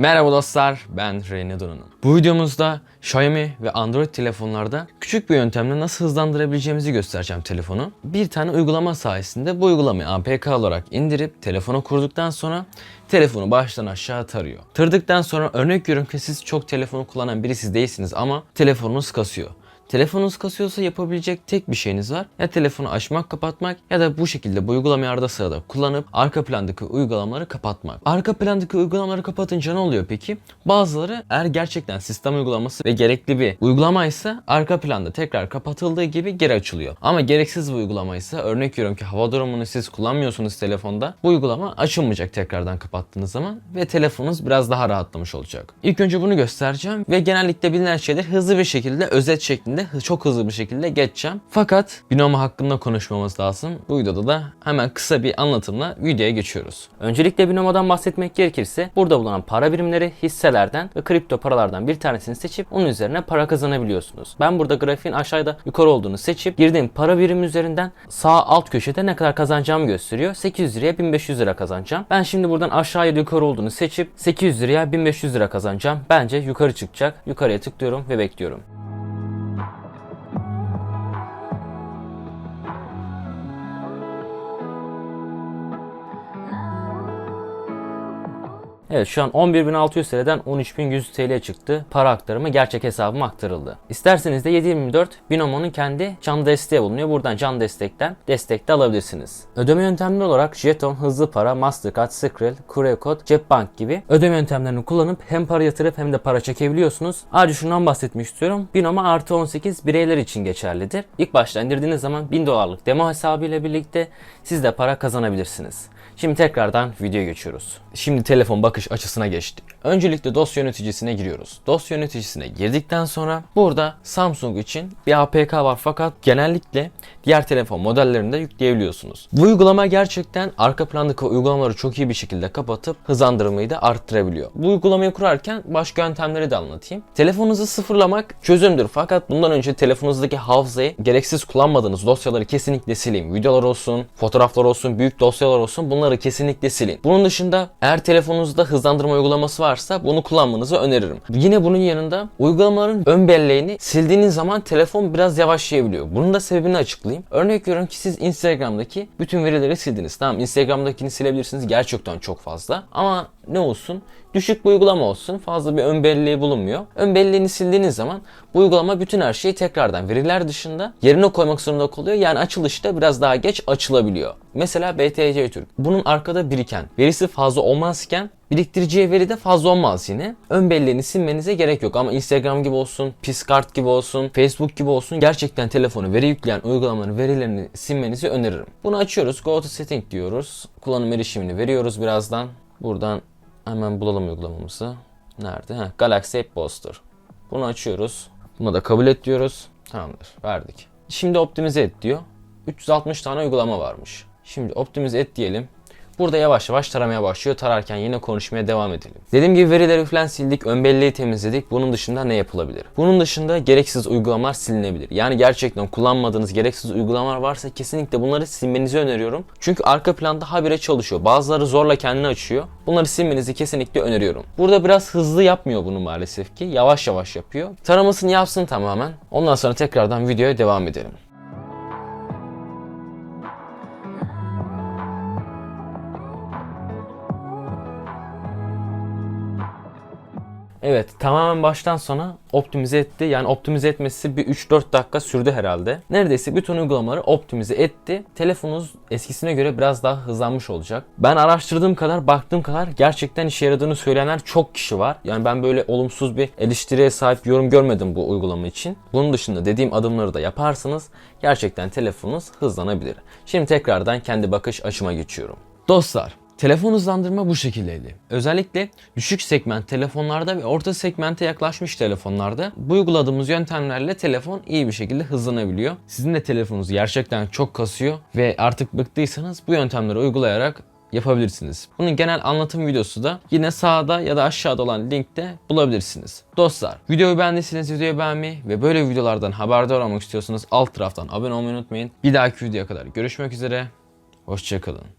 Merhaba dostlar, ben Reyne Donan'ım. Bu videomuzda Xiaomi ve Android telefonlarda küçük bir yöntemle nasıl hızlandırabileceğimizi göstereceğim telefonu. Bir tane uygulama sayesinde bu uygulamayı APK olarak indirip telefona kurduktan sonra telefonu baştan aşağı tarıyor. Tırdıktan sonra örnek veriyorum ki siz çok telefonu kullanan birisi değilsiniz ama telefonunuz kasıyor. Telefonunuz kasıyorsa yapabilecek tek bir şeyiniz var. Ya telefonu açmak, kapatmak ya da bu şekilde bu uygulamayı arada sırada kullanıp arka plandaki uygulamaları kapatmak. Arka plandaki uygulamaları kapatınca ne oluyor peki? Bazıları eğer gerçekten sistem uygulaması ve gerekli bir uygulamaysa arka planda tekrar kapatıldığı gibi geri açılıyor. Ama gereksiz bir uygulamaysa örnek veriyorum ki hava durumunu siz kullanmıyorsunuz telefonda. Bu uygulama açılmayacak tekrardan kapattığınız zaman ve telefonunuz biraz daha rahatlamış olacak. İlk önce bunu göstereceğim ve genellikle bilinen şeyler hızlı bir şekilde özet şeklinde hı- çok hızlı bir şekilde geçeceğim. Fakat binomo hakkında konuşmamız lazım. Bu videoda da hemen kısa bir anlatımla videoya geçiyoruz. Öncelikle binomodan bahsetmek gerekirse burada bulunan para birimleri hisselerden ve kripto paralardan bir tanesini seçip onun üzerine para kazanabiliyorsunuz. Ben burada grafiğin aşağıda yukarı olduğunu seçip girdiğim para birimi üzerinden sağ alt köşede ne kadar kazanacağımı gösteriyor. 800 liraya 1500 lira kazanacağım. Ben şimdi buradan aşağıya yukarı olduğunu seçip 800 liraya 1500 lira kazanacağım. Bence yukarı çıkacak. Yukarıya tıklıyorum ve bekliyorum. Evet şu an 11.600 TL'den 13.100 TL'ye çıktı. Para aktarımı gerçek hesabıma aktarıldı. İsterseniz de 724 Binomo'nun kendi can desteği bulunuyor. Buradan can destekten destek de alabilirsiniz. Ödeme yöntemleri olarak jeton, hızlı para, Mastercard, Skrill, Kurekod, Cepbank gibi ödeme yöntemlerini kullanıp hem para yatırıp hem de para çekebiliyorsunuz. Ayrıca şundan bahsetmek istiyorum. Binomo artı 18 bireyler için geçerlidir. İlk başta indirdiğiniz zaman 1000 dolarlık demo hesabı ile birlikte siz de para kazanabilirsiniz. Şimdi tekrardan videoya geçiyoruz. Şimdi telefon bakış açısına geçtik. Öncelikle dosya yöneticisine giriyoruz. Dosya yöneticisine girdikten sonra burada Samsung için bir APK var fakat genellikle diğer telefon modellerinde yükleyebiliyorsunuz. Bu uygulama gerçekten arka plandaki uygulamaları çok iyi bir şekilde kapatıp hızlandırmayı da arttırabiliyor. Bu uygulamayı kurarken başka yöntemleri de anlatayım. Telefonunuzu sıfırlamak çözümdür fakat bundan önce telefonunuzdaki hafızayı gereksiz kullanmadığınız dosyaları kesinlikle silin. Videolar olsun, fotoğraflar olsun, büyük dosyalar olsun bunları kesinlikle silin. Bunun dışında eğer telefonunuzda hızlandırma uygulaması varsa bunu kullanmanızı öneririm. Yine bunun yanında uygulamaların ön belleğini sildiğiniz zaman telefon biraz yavaşlayabiliyor. Bunun da sebebini açıklayayım. Örnek veriyorum ki siz Instagram'daki bütün verileri sildiniz. Tamam Instagram'dakini silebilirsiniz gerçekten çok fazla. Ama ne olsun? Düşük bir uygulama olsun. Fazla bir ön belleği bulunmuyor. Ön belleğini sildiğiniz zaman bu uygulama bütün her şeyi tekrardan veriler dışında yerine koymak zorunda kalıyor. Yani açılışta biraz daha geç açılabiliyor. Mesela BTC Türk. Bunun arkada biriken, verisi fazla olmazken biriktireceği veri de fazla olmaz yine. Ön belleğini silmenize gerek yok ama Instagram gibi olsun, Piscard gibi olsun, Facebook gibi olsun gerçekten telefonu veri yükleyen uygulamaların verilerini silmenizi öneririm. Bunu açıyoruz. Go to setting diyoruz. Kullanım erişimini veriyoruz birazdan. Buradan hemen bulalım uygulamamızı. Nerede? Heh, Galaxy App Booster. Bunu açıyoruz. Buna da kabul et diyoruz. Tamamdır. Verdik. Şimdi optimize et diyor. 360 tane uygulama varmış. Şimdi optimize et diyelim. Burada yavaş yavaş taramaya başlıyor. Tararken yine konuşmaya devam edelim. Dediğim gibi verileri falan sildik, ön belleği temizledik. Bunun dışında ne yapılabilir? Bunun dışında gereksiz uygulamalar silinebilir. Yani gerçekten kullanmadığınız gereksiz uygulamalar varsa kesinlikle bunları silmenizi öneriyorum. Çünkü arka planda habire çalışıyor. Bazıları zorla kendini açıyor. Bunları silmenizi kesinlikle öneriyorum. Burada biraz hızlı yapmıyor bunu maalesef ki. Yavaş yavaş yapıyor. Taramasını yapsın tamamen. Ondan sonra tekrardan videoya devam edelim. Evet tamamen baştan sona optimize etti. Yani optimize etmesi bir 3-4 dakika sürdü herhalde. Neredeyse bütün uygulamaları optimize etti. Telefonunuz eskisine göre biraz daha hızlanmış olacak. Ben araştırdığım kadar, baktığım kadar gerçekten işe yaradığını söyleyenler çok kişi var. Yani ben böyle olumsuz bir eleştiriye sahip yorum görmedim bu uygulama için. Bunun dışında dediğim adımları da yaparsanız gerçekten telefonunuz hızlanabilir. Şimdi tekrardan kendi bakış açıma geçiyorum. Dostlar Telefon hızlandırma bu şekildeydi. Özellikle düşük segment telefonlarda ve orta segmente yaklaşmış telefonlarda bu uyguladığımız yöntemlerle telefon iyi bir şekilde hızlanabiliyor. Sizin de telefonunuz gerçekten çok kasıyor ve artık bıktıysanız bu yöntemleri uygulayarak yapabilirsiniz. Bunun genel anlatım videosu da yine sağda ya da aşağıda olan linkte bulabilirsiniz. Dostlar videoyu beğendiyseniz videoyu beğenmeyi ve böyle videolardan haberdar olmak istiyorsanız alt taraftan abone olmayı unutmayın. Bir dahaki videoya kadar görüşmek üzere. Hoşçakalın.